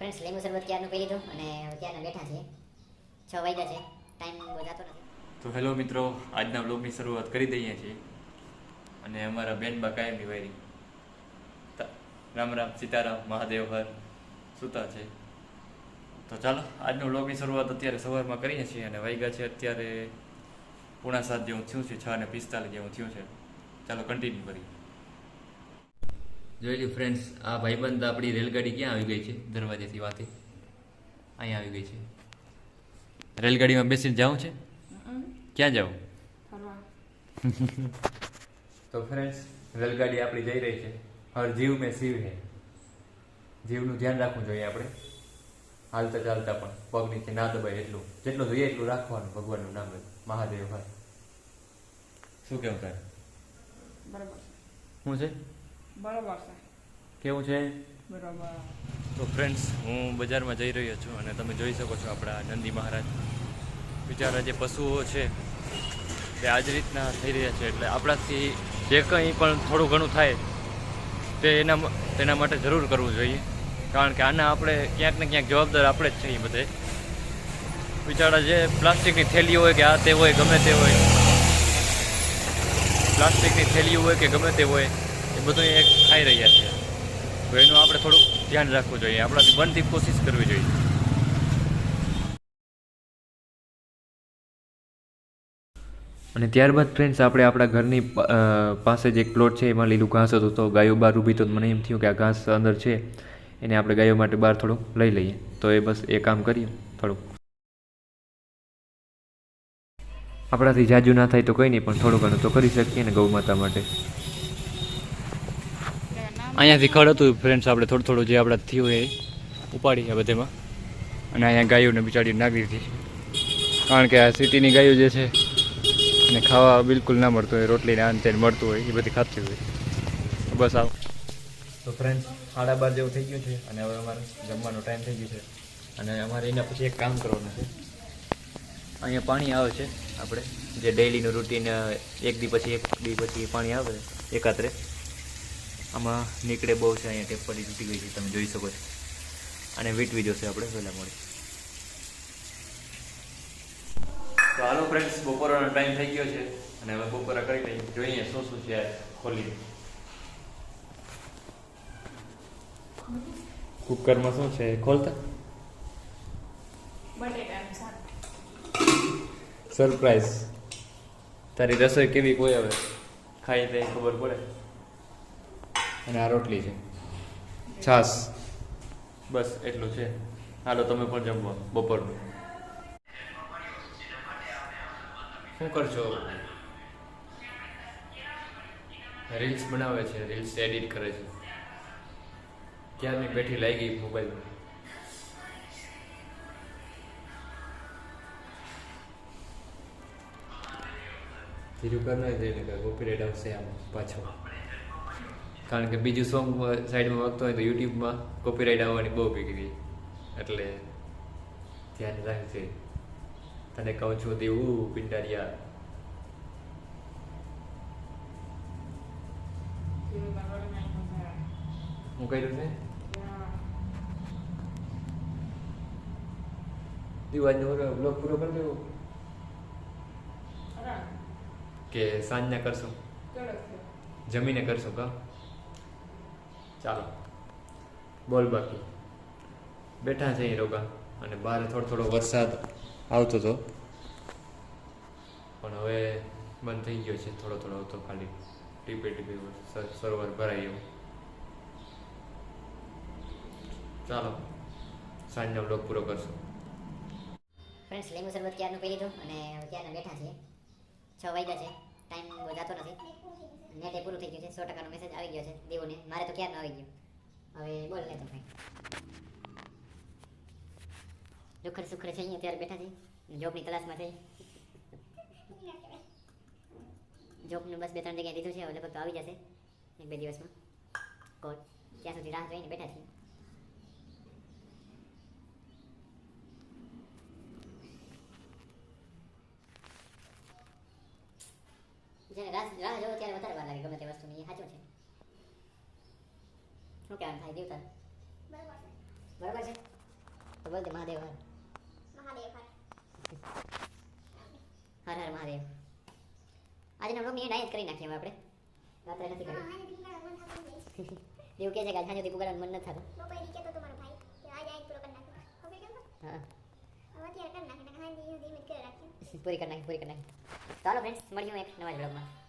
Friends લીંબુ શરબત ક્યારનું પી લીધું અને ક્યારના બેઠા છીએ. છ વાગ્યા છે. ટાઈમ બહુ જતો નથી. તો હેલો મિત્રો, આજના બ્લોગની શરૂઆત કરી દઈએ છીએ. અને અમારા બેનબા કાયમની વાયરી તા- રામ રામ, સીતારામ, મહાદેવ, હર. સુતા છે. તો ચાલો, આજનો બ્લોગની શરૂઆત અત્યારે સવારમાં કરીએ છીએ અને વાગ્યા છે અત્યારે પૂણા સાત જેવું થયું છે, છ અને પિસ્તાલીસ જેવું થયું છે. ચાલો કન્ટિન્યુ કરીએ. જોઈ લો ફ્રેન્ડ્સ આ ભાઈબંધ આપણી રેલગાડી ક્યાં આવી ગઈ છે? દરવાજેથી વાતે. અહીંયા આવી ગઈ છે. રેલગાડીમાં બેસીને જાઉં છે? ક્યાં જાઉં? તો ફ્રેન્ડ્સ રેલગાડી આપણી જઈ રહી છે. હર જીવ મેં શિવ હે. જીવનું ધ્યાન રાખવું જોઈએ આપણે. હાલતા ચાલતા પણ. પગ નીચે ના દબાય એટલું. જેટલું જોઈએ એટલું રાખવાનું ભગવાનનું નામ. મહાદેવ હર. શું કેવું તારે? બરાબર શું છે? બરાબર છે. કેવું છે? બરાબર. તો ફ્રેન્ડ્સ હું બજારમાં જઈ રહ્યો છું અને તમે જોઈ શકો છો આપણા નંદી મહારાજ. બિચારા જે પશુઓ છે તે આ જ રીતના થઈ રહ્યા છે. એટલે આપણાથી જે કંઈ પણ થોડું ઘણું થાય તે એના તેના માટે જરૂર કરવું જોઈએ. કારણ કે આના આપણે ક્યાંક ને ક્યાંક જવાબદાર આપણે જ છીએ બધે. બિચારા જે પ્લાસ્ટિકની થેલી હોય કે આ તે હોય ગમે તે હોય. પ્લાસ્ટિકની થેલી હોય કે ગમે તે હોય બધું એ ખાઈ રહ્યા છે. તો એનું આપણે થોડુંક ધ્યાન રાખવું જોઈએ. આપણાથી બનતી કોશિશ કરવી જોઈએ. અને ત્યારબાદ ફ્રેન્ડ્સ આપણે આપણા ઘરની પાસે જ પ્લોટ છે, એમાં લીલું ઘાસ હતું, તો ગાયો બહાર ઊભી તો મને એમ થયું કે આ ઘાસ અંદર છે. એને આપણે ગાયો માટે બહાર થોડુંક લઈ લઈએ. તો એ બસ એ કામ કરીએ, થોડુંક. આપણાથી જાજુ ના થાય તો કંઈ નહીં, પણ થોડું ઘણું તો કરી શકીએ ને ગૌ માતા માટે. અહીંયાથી ખડ હતું ફ્રેન્ડ્સ આપણે થોડું થોડું જે આપણે થયું એ ઉપાડી છે બધેમાં. અને અહીંયા ગાયોને બિચારી નાખી દીધી કારણ કે આ સિટીની ગાયો જે છે, એને ખાવા બિલકુલ ના મળતું હોય, રોટલીને આન તેને મળતું હોય, એ બધી ખાતી હોય. બસ આવો. તો ફ્રેન્ડ્સ સાડા બાર જેવું થઈ ગયું છે, અને હવે અમારે જમવાનો ટાઈમ થઈ ગયો છે. અને અમારે એના પછી એક કામ કરવાનું છે. અહીંયા પાણી આવે છે, આપણે. જે ડેઈલીનું રૂટીન એક દી પછી એક દી પછી પાણી આવે, એકાત્રે. આમાં નીકળે બહુ છે, અહીંયા ટેપ પડી તૂટી ગઈ છે, તમે જોઈ શકો છો. અને વીટવી જોશે આપણે પહેલાં મળી તો હાલો ફ્રેન્ડ્સ બપોરનો ટાઈમ થઈ ગયો છે, અને હવે બપોરા કરી લઈએ. જોઈએ શું શું છે ખોલી કુકરમાં શું છે, ખોલતા? સરપ્રાઈઝ તારી રસોઈ કેવી, કોઈ હવે? ખાઈ તે ખબર પડે? અને આ રોટલી છે. છાસ બસ એટલું છે. હાલો તમે પણ જમવા બપોરનું. શું કરશો રીલ્સ બનાવે છે રીલ્સ એડિટ કરે છે. ક્યારની બેઠી લાગી મોબાઈલ ધીરું કર ના જઈને કે કોપીરાઇટ આવશે આમ પાછો. કારણ કે બીજું સોંગ સાઈડમાં વાગતો હોય તો યુટ્યુબમાં કોપીરાઇટ આવવાની બહુ ભીગરી એટલે ધ્યાન રાખજે. તને કહું છું દેવું પિંડારિયા હું કર્યું છે? દિવાળીનો બ્લોગ પૂરો કરી દેવો? કે સાંજના કરશું? જમીને કરશું કા? ચાલો. બોલ બાકી. બેઠા છે રોગા. અને બહાર થોડો થોડો વરસાદ આવતો હતો પણ હવે બંધ થઈ ગયો છે. થોડો થોડો આવતો ખાલી. ટીપે ટીપે સરોવર ભરાઈ એવું ચાલો. સાંજનો બ્લોગ પૂરો કરશું. ફ્રેન્ડ્સ લીંબુ શરબત ક્યારનું પી લીધું. અને ક્યારના બેઠા છીએ? છ વાગ્યા છે. ટાઈમ બહુ જતો નથી. નેટ એ પૂરું થઈ ગયું છે. સો ટકાનો મેસેજ આવી ગયો છે દેવુને. મારે તો ક્યારનો આવી ગયો? હવે બોલ લે તો ભાઈ. દુખડ સુખર છે અહીંયા ત્યારે બેઠા છે. જોબની તલાશમાં છે. જોબનું બસ બે ત્રણ જગ્યાએ દીધું છે. હવે લગભગ તો આવી જશે એક બે દિવસમાં. કોલ ત્યાં સુધી રાહ જોઈને બેઠા છીએ. જેને રાહ રાહ જોવો ત્યારે વધારે વાર લાગે ગમે તે વસ્તુની એ સાચું છે શું કહેવાનું થાય જીવતા બરાબર છે તો બોલ દે મહાદેવ હર મહાદેવ હર હર હર મહાદેવ આજના બ્લોગની એન્ડ જ કરી નાખીએ આપણે રાત્રે નથી કરી. એવું કહે છે કે આજ સાંજે પુગાડવાનું મન નથી થતું બપોરે કહેતો હતો મારો ભાઈ કે આજ આઈને પૂરો કરી નાખો. હવે કેમ હા હવે અત્યારે કરી નાખે, પૂરી કરી નાખી પૂરી કરી નાખી ચાલો ફ્રેન્ડ્સ મળ્યું એક નવા બ્લોગમાં